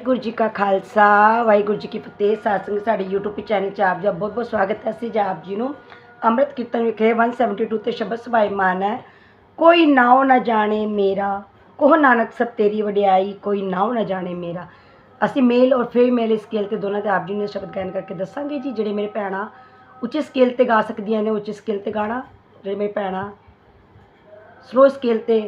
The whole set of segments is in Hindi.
ਵਾਹਿਗੁਰੂ ਜੀ ਕਾ ਖਾਲਸਾ, ਵਾਹਿਗੁਰੂ ਜੀ ਕੀ ਫਤਿਹ। ਸਾਧ ਸੰਗਤ ਸਾਡੇ YouTube ਚੈਨਲ 'ਚ ਆਪ ਜੀ ਦਾ ਬਹੁਤ ਬਹੁਤ ਸਵਾਗਤ ਹੈ। ਅਸੀਂ ਜੀ ਆਪ ਜੀ ਨੂੰ ਅੰਮ੍ਰਿਤ ਕੀਰਤਨ ਵਿਖੇ 172 ਤੇ ਸ਼ਬਦ ਸਭਾਇਮਾਨ ਹੈ। ਕੋਈ ਨਾਉ ਨਾ ਜਾਣੇ ਮੇਰਾ, ਕੋਹ ਨਾਨਕ ਸਭ ਤੇਰੀ ਵਡਿਆਈ, ਕੋਈ ਨਾਉ ਨਾ ਜਾਣੇ ਮੇਰਾ। ਅਸੀਂ ਮੇਲ ਔਰ ਫੀਮੇਲ ਸਕੇਲ ਤੇ ਦੋਨਾਂ ਤੇ ਆਪ ਜੀ ਨੂੰ ਸ਼ਬਦ ਗਾਇਨ ਕਰਕੇ ਦੱਸਾਂਗੇ ਜੀ, ਜਿਹੜੇ ਮੇਰੇ ਭੈਣਾਂ ਉੱਚੇ ਸਕੇਲ ਤੇ ਗਾ ਸਕਦੀਆਂ ਨੇ, ਉੱਚੇ ਸਕੇਲ ਤੇ ਗਾਣਾ, ਜਿਹੜੇ ਮੇਰੇ ਭੈਣਾਂ ਸਲੋ ਸਕੇਲ ਤੇ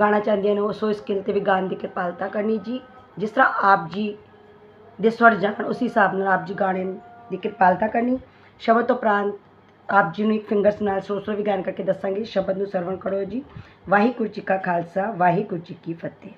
ਗਾਣਾ ਚਾਹੁੰਦੀਆਂ ਨੇ, ਉਹ ਸੋ ਸਕੇਲ ਤੇ ਵੀ ਗਾਣ ਦੀ ਕਿਰਪਾਲਤਾ ਕਰਨੀ ਜੀ। ਜਿਸ ਤਰ੍ਹਾਂ ਆਪ ਜੀ ਦੇ ਸਵਰ ਜਾਣ ਉਸ ਹਿਸਾਬ ਨਾਲ ਆਪ ਜੀ ਗਾਣੇ ਦੀ ਕਿਰਪਾਲਤਾ ਕਰਨੀ। ਸ਼ਬਦ ਤੋਂ ਉਪਰੰਤ ਆਪ ਜੀ ਨੂੰ ਇੱਕ ਫਿੰਗਰਸ ਨਾਲ ਸਲੋ ਸਲੋ ਵੀ ਗਾਣ ਕਰਕੇ ਦੱਸਾਂਗੇ। ਸ਼ਬਦ ਨੂੰ ਸਰਵਣ ਕਰੋ ਜੀ। ਵਾਹਿਗੁਰੂ ਜੀ ਕਾ ਖਾਲਸਾ, ਵਾਹਿਗੁਰੂ ਜੀ ਕੀ ਫਤਿਹ।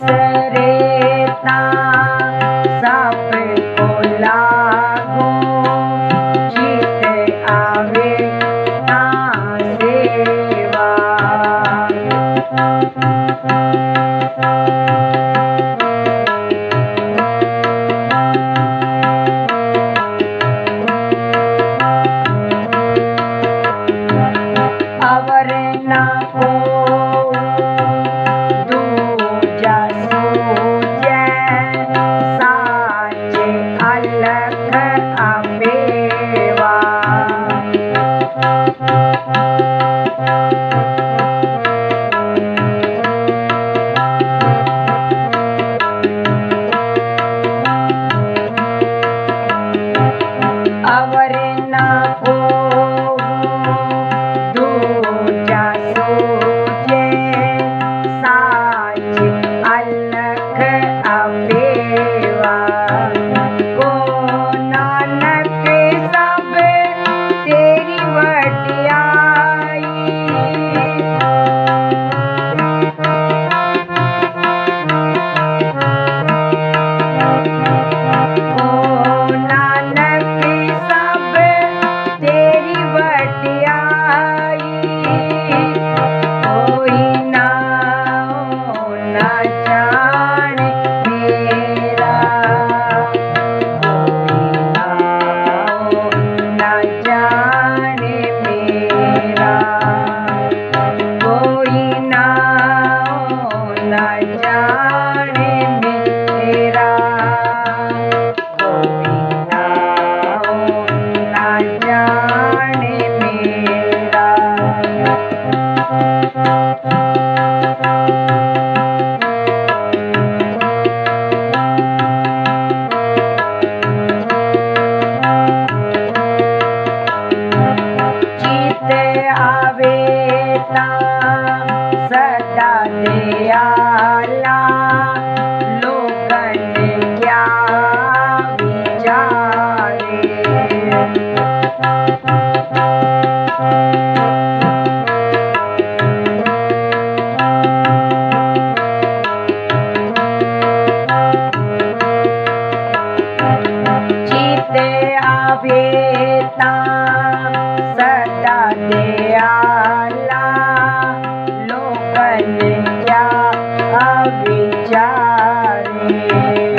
ಸರೇ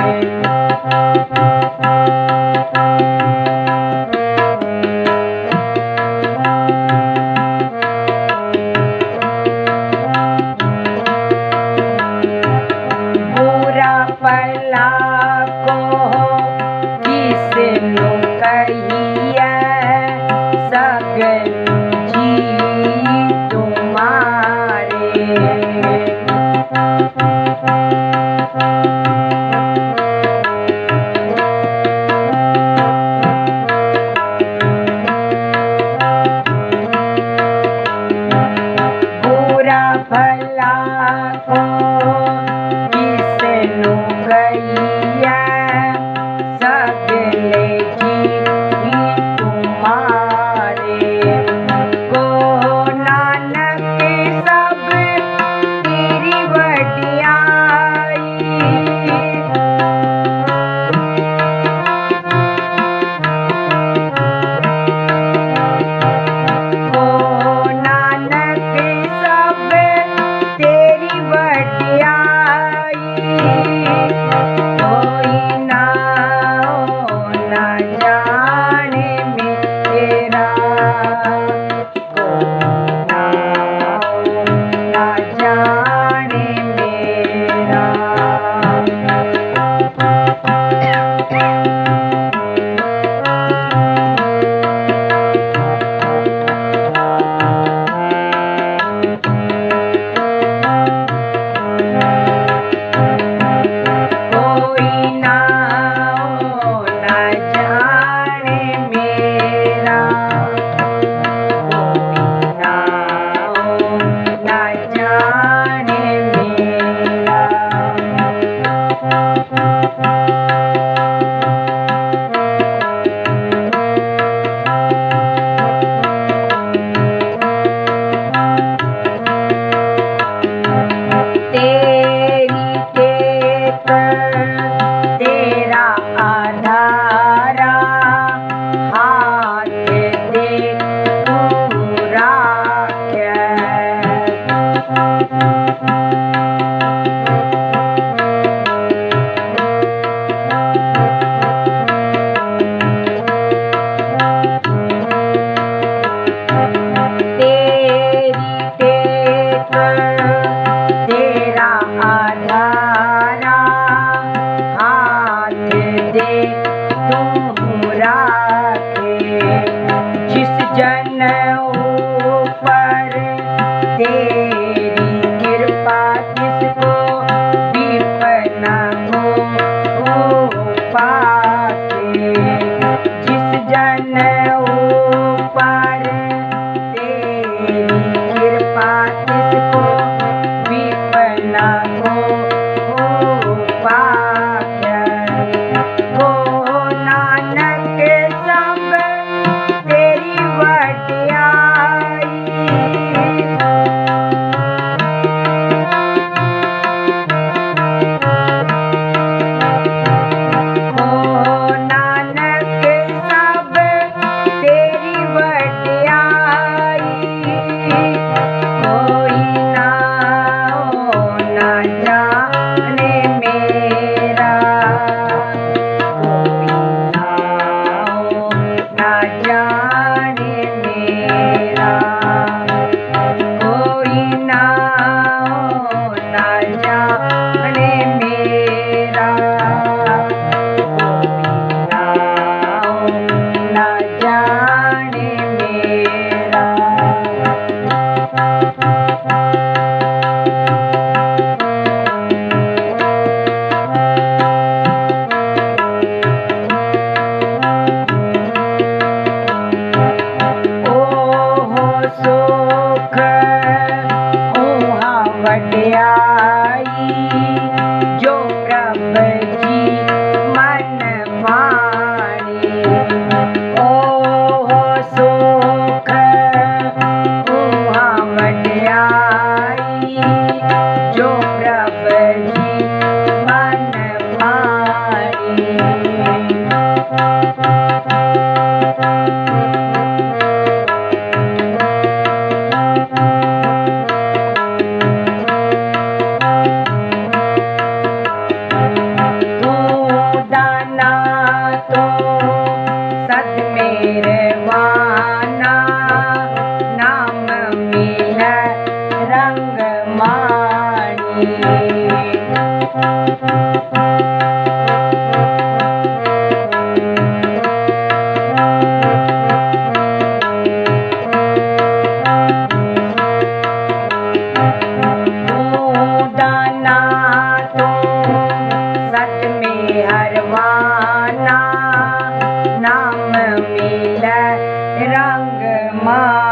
Thank you. રમીલા રંગમાં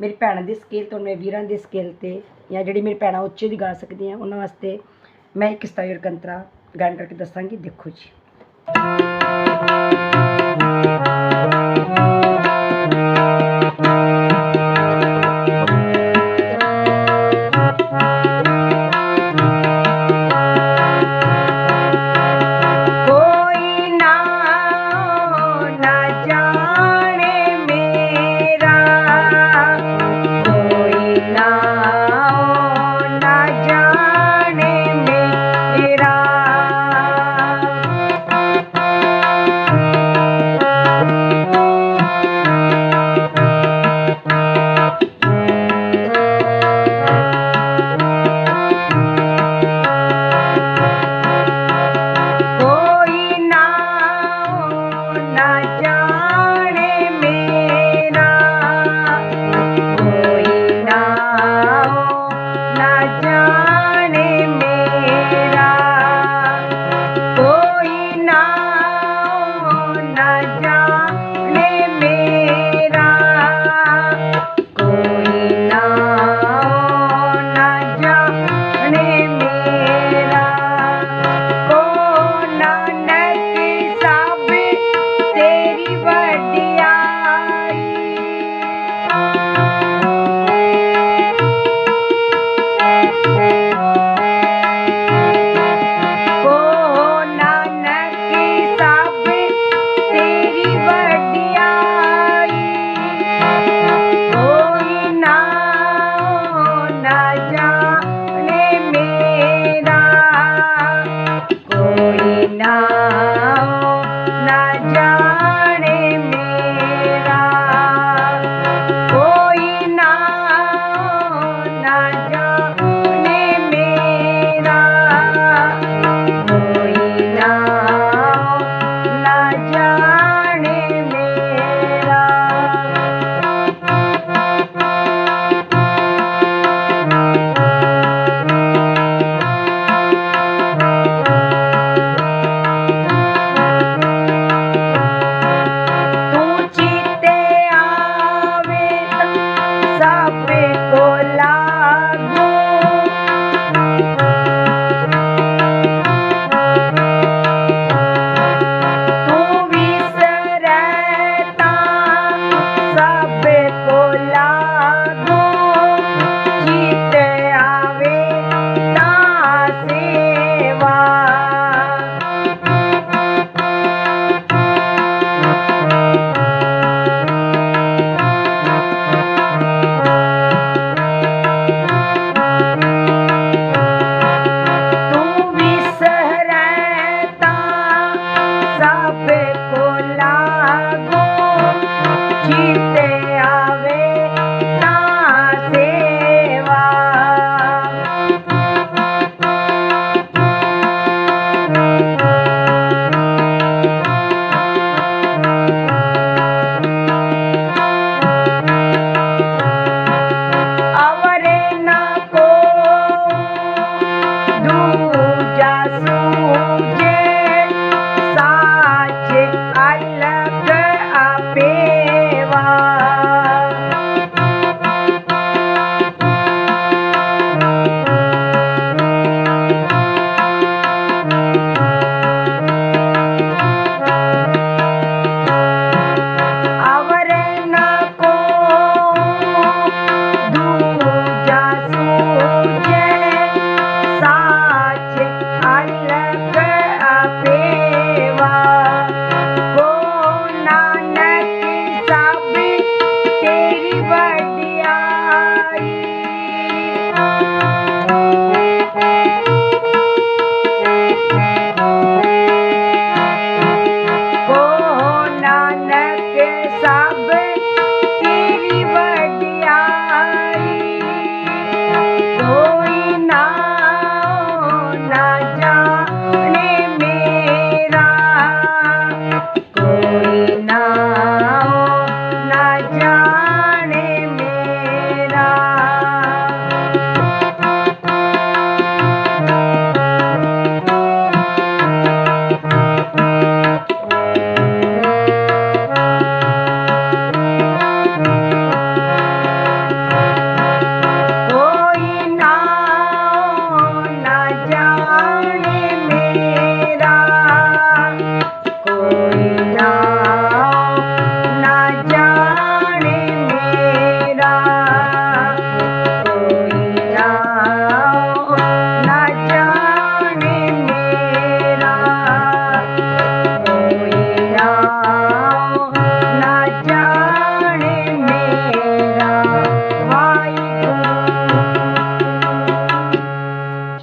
ਮੇਰੀ ਭੈਣਾਂ ਦੇ ਸਕਿੱਲ ਤੋਂ ਮੇਰੇ ਵੀਰਾਂ ਦੇ ਸਕਿੱਲ ਤੇ ਜਾਂ ਜਿਹੜੀ ਮੇਰੀ ਭੈਣਾਂ ਉੱਚੇ ਦੀ ਗਾ ਸਕਦੀਆਂ, ਉਹਨਾਂ ਵਾਸਤੇ ਮੈਂ ਇੱਕ ਸਤਾਇਰ ਕੰਤਰਾ ਗਾਣ ਕਰਕੇ ਦੱਸਾਂਗੀ, ਦੇਖੋ ਜੀ। night.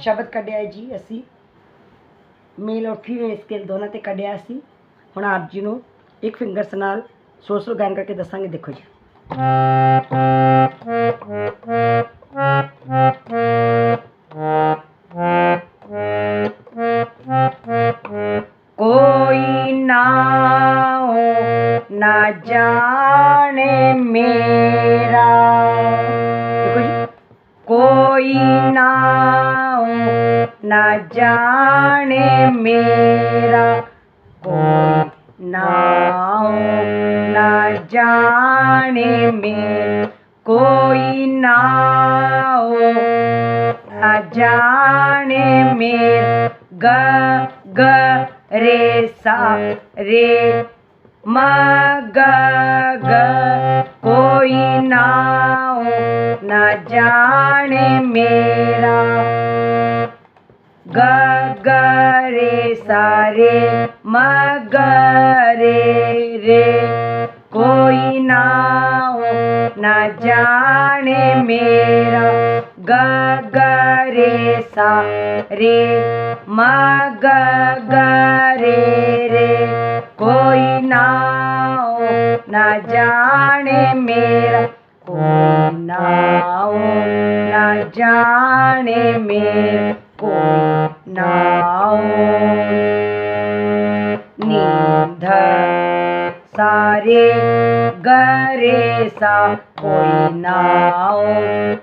ਸ਼ਬਦ ਕੱਢਿਆ ਹੈ ਜੀ ਅਸੀਂ। ਮੇਲ ਔਰ ਫੀਮੇਲ ਸਕੇਲ ਦੋਨਾਂ ਤੇ ਕੱਢਿਆ ਸੀ ਹੁਣ ਆਪ ਜੀ ਨੂੰ ਇੱਕ ਫਿੰਗਰਸ ਨਾਲ ਸੋਰ ਸੋਸਲ ਗਾਇਨ ਕਰਕੇ ਦੱਸਾਂਗੇ, ਦੇਖੋ ਜੀ। ना जाने मेरा कोई नाव ना जाने मेरा कोई नाव ना जाने मेरा ग ग रे सा रे म ग ग कोई नाव न जाने मेरा ग ग रे सा रे। रे कोई नाव न जाने मेरा। ग ग रे सा रे म रे। रे कोई नाव न जाने मेरा। कोई नाव न जाने मेरा। नींद सारे गरे सा कोई नाव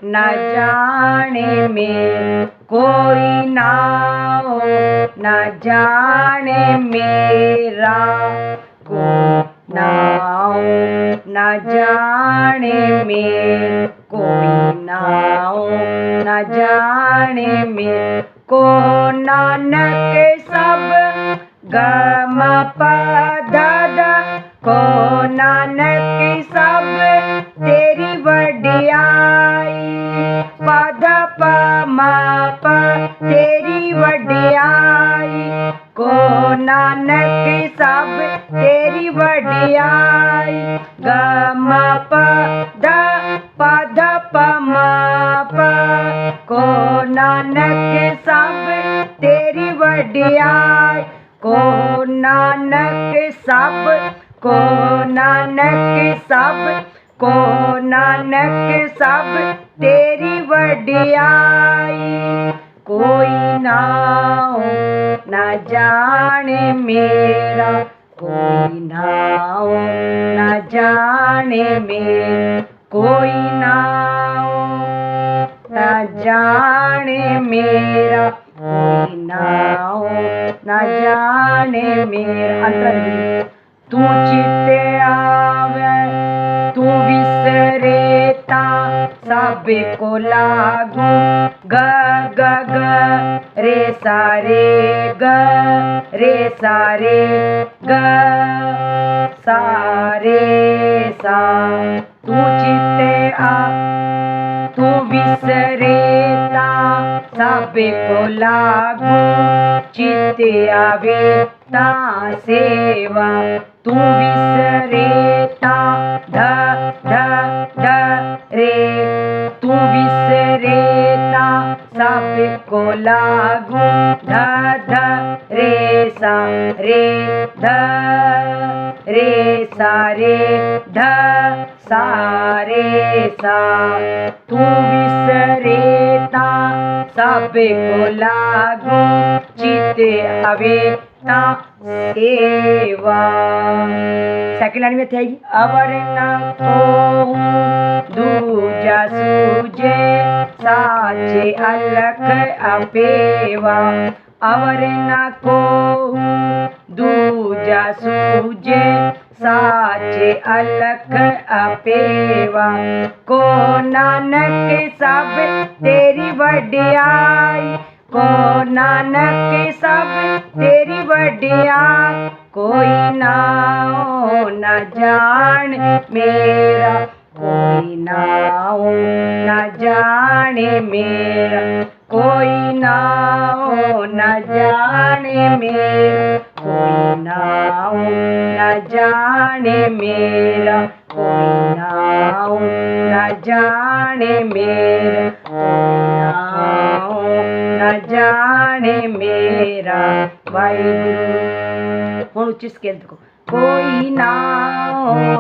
न जाने में, कोई नाव न जाने मेरा, को नाव न जाने में, कोई नाव न जाने में को नानक सब गम पद को नानक सब तेरी वडियाई पद प म प तेरी वडियाई को नानक सब तेरी वडियाई गम प द पद प को नानक सब तेरी वडियाई? को नानक सबको नानक सबको नानक सब तेरी वडियाई? कोई नाव न जाने मेरा। कोई नाव न जाने मेरा। कोई नाव न जाने मेरा कोई नाव न जाने मेरा। तू चिते आवे, तू विसरेता, सबको लागू, ग ग ग, रे सारे ग, रे सारे ग सारे सा। तू चित्ते आ विसरेता सबको लागू चित्ते आवे ता सेवा। तू विसरेता ध ध ध रे। तू विसरेता सबको लागू ध ध रे, सा, रे ध रे, सा, रे ध सा रे सा, तू विसरेता, सबको लागू चित ता सेवा। सेकंड लाइन में थे अवर न को दूजा सूजे साचे अलख अपेवा। अवर न को दूजा सूजे ਸਾਚੇ ਅਲਖ ਆਪੇਵਾ ਕੋ ਨਾਨਕ ਸਭ ਤੇਰੀ ਵਡਿਆਈ ਕੋ ਨਾਨਕ ਸਭ ਤੇਰੀ ਵਡਿਆ ਕੋਈ ਨਾ ਨਾ ਜਾਣ ਮੇਰਾ ਕੋਈ ਨਾ ਨਾ ਜਾਣੇ ਮੇਰਾ ਕੋਈ ਨਾ ਨਾ ਜਾਣੇ ਮੇਰਾ कोई ना न जाने मेरा। कोई ना न जाने मेरा। न जाने मेरा। भाई हूँ उच्ची स्केल देखो। कोई ना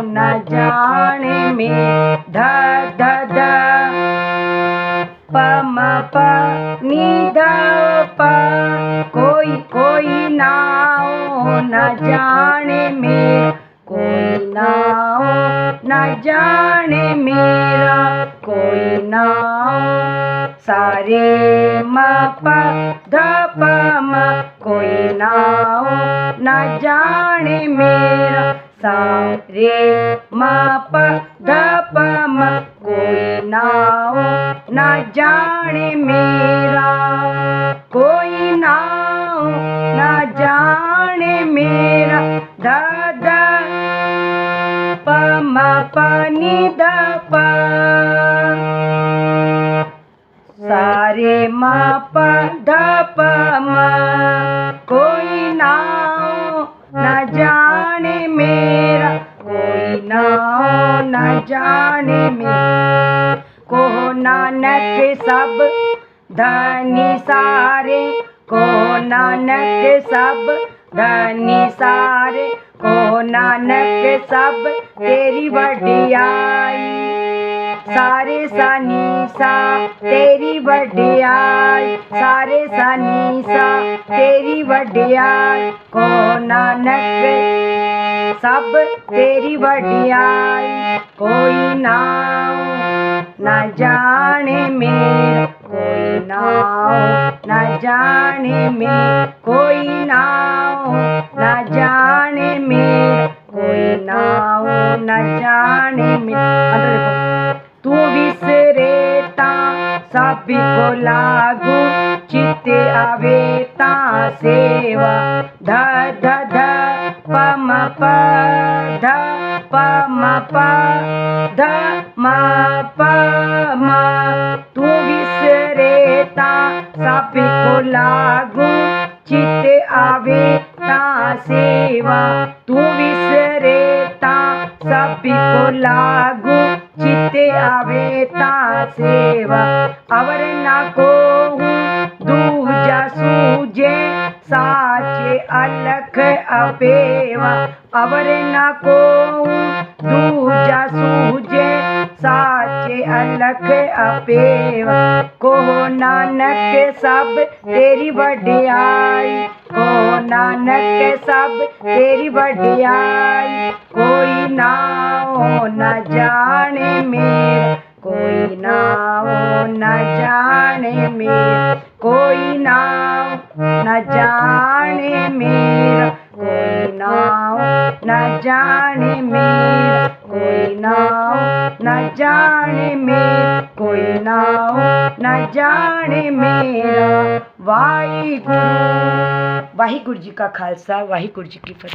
न जाने मेरा। ध ध ध। ਧ ਧ ਧ ਪ ਮ ਪ ਨੀ ਧ ਪ ਕੋਈ ਕੋਈ ਨਾਉ ਨਾ ਜਾਣੇ ਮੇਰਾ ਕੋਈ ਨਾਉ ਨਾ ਜਾਣੇ ਮੇਰਾ ਕੋਈ ਨਾਉ ਸਾਰੇ ਮ ਪ ਧ ਪ ਮ ਕੋਈ ਨਾ ਹੋ ਨਾ ਜਾਣੇ ਮੇਰਾ। ਕੋਈ ਨਾ ਹੋ ਨਾ ਜਾਣੇ ਮੇਰਾ। ਦਾਦਾ ਪਮਾ ਪਾਣੀ ਦਾ ਪਾ। ਸਾਰੇ ਮਾ ਪਾ ਦਾ ਪਮਾ। ਕੋਈ ਨਾ ਕੋਈ ਨਾ ਜਾਣੇ ਮੇਰਾ ਕੋ ਨਾਨਕ ਸਭ ਧਨੀ ਸਾਰੇ। ਕੋ ਨਾਨਕ ਸਭ ਧਨੀ ਸਾਰੇ। ਕੋ ਨਾਨਕ ਸਭ ਤੇਰੀ ਵਡਿਆਈ। ਸਾਰੇ ਸਾਨੀ ਸਾ ਤੇਰੀ ਵਡਿਆਈ। ਸਾਰੇ ਸਾਨੀ ਸਾ ਤੇਰੀ ਵਡਿਆਈ। ਕੋ ਨਾਨਕ सब तेरी बड़ियाई कोई नाम न जाने में, कोई नाम न जाने में, कोई नाम न जाने में, कोई नाम न जाने में। तू विसरेता सभी को लागू चित आवेता, सेवा ध ध प म प ध प म प ध म प म तू विसरे ता सापी को लागू चिते आवे ता सेवा तू विसरे ता सापी को लागू चिते आवे ता सेवा अवर ना को दूजा सूजे साचे अलग अवर न को दूजा सूजे साचे अलख अपेवा। को नानक सब तेरी वडियाई। को नानक सब तेरी वडियाई। कोई नाओ न जाने मेरा। कोई ना हो न जाने मेरा, कोई ना हो न जाने मेरा, कोई ना हो न जाने मेरा, कोई ना हो न जाने मेरा, कोई ना हो न जाने मेरा। वाहिगुरु वाहिगुरु जी का खालसा, वाहिगुरु जी की फतेह।